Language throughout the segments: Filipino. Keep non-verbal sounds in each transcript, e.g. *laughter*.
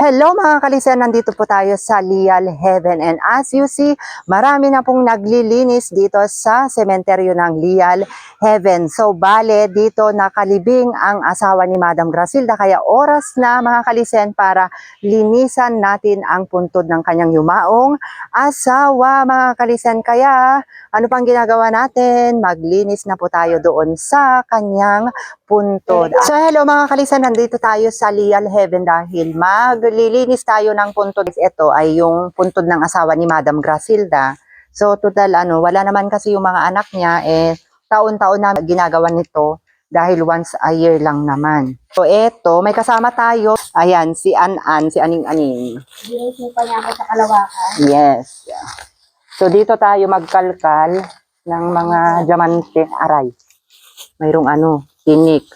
Hello mga kalisen, nandito po tayo sa Lial Heaven and as you see, marami na pong naglilinis dito sa sementeryo ng Lial Heaven. So bale, dito nakalibing ang asawa ni Madam Grasilda kaya oras na mga kalisen para linisan natin ang puntod ng kanyang yumaong asawa mga kalisen. Kaya ano pang ginagawa natin? Maglinis na po tayo doon sa kanyang puntod. So hello mga kalisen, nandito tayo sa Lial Heaven dahil maglilinis tayo ng puntod. Ito ay yung puntod ng asawa ni Madam Grasilda. So total ano, wala naman kasi yung mga anak niya eh taon-taon na ginagawa nito dahil once a year lang naman. So eto, may kasama tayo. Ayan, si An-An, si Aning-Aning. Ginisipan niya ako sa kalawakan. Yes. So dito tayo magkalkal ng mga diamante aray. Mayroong ano, tinik.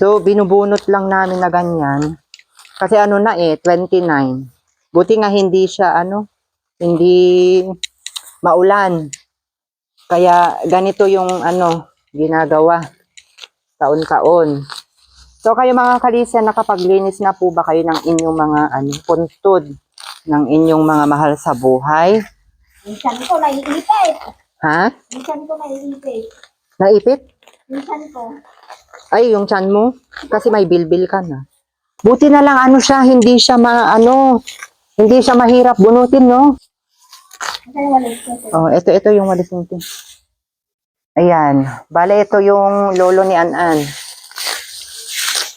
So binubunot lang namin na ganyan. Kasi ano na eh, 29. Buti nga hindi siya ano, hindi maulan. Kaya ganito yung ano, ginagawa taon-taon. So kayo mga kalisen, nakapaglinis na po ba kayo ng inyong mga ano, puntod ng inyong mga mahal sa buhay? Minsan ko naiipit. Ha? Minsan ko naiipit. Naipit? Minsan ko. Ay, yung chan mo? Kasi may bilbil ka na. Buti na lang ano siya, hindi siya ma, ano, hindi siya mahirap bunutin, no? Oh, ito, ito yung walis natin. Ayan. Bale, ito yung lolo ni Anan.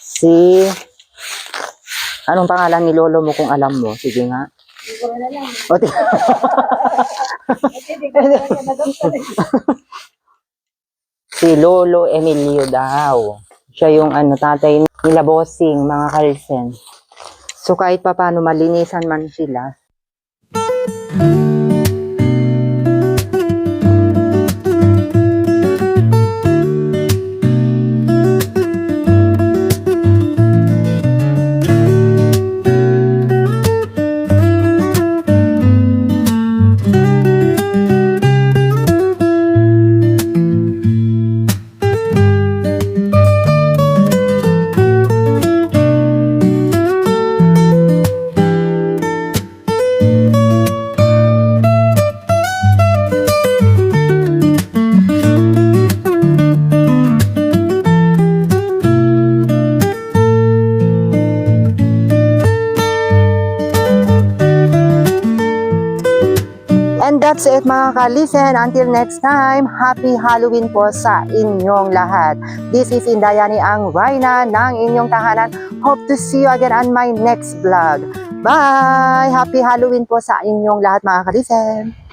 Si... Anong pangalan ni lolo mo kung alam mo? Sige nga. Hindi ko. O, *laughs* si Lolo Emilio daw. Siya yung ano, tatay nila bossing, mga kalsen. So kahit pa paano malinisan man sila. And that's it mga kalisen. Until next time, happy Halloween po sa inyong lahat. This is Indayani ang Rhina ng inyong tahanan. Hope to see you again on my next vlog. Bye! Happy Halloween po sa inyong lahat mga kalisen.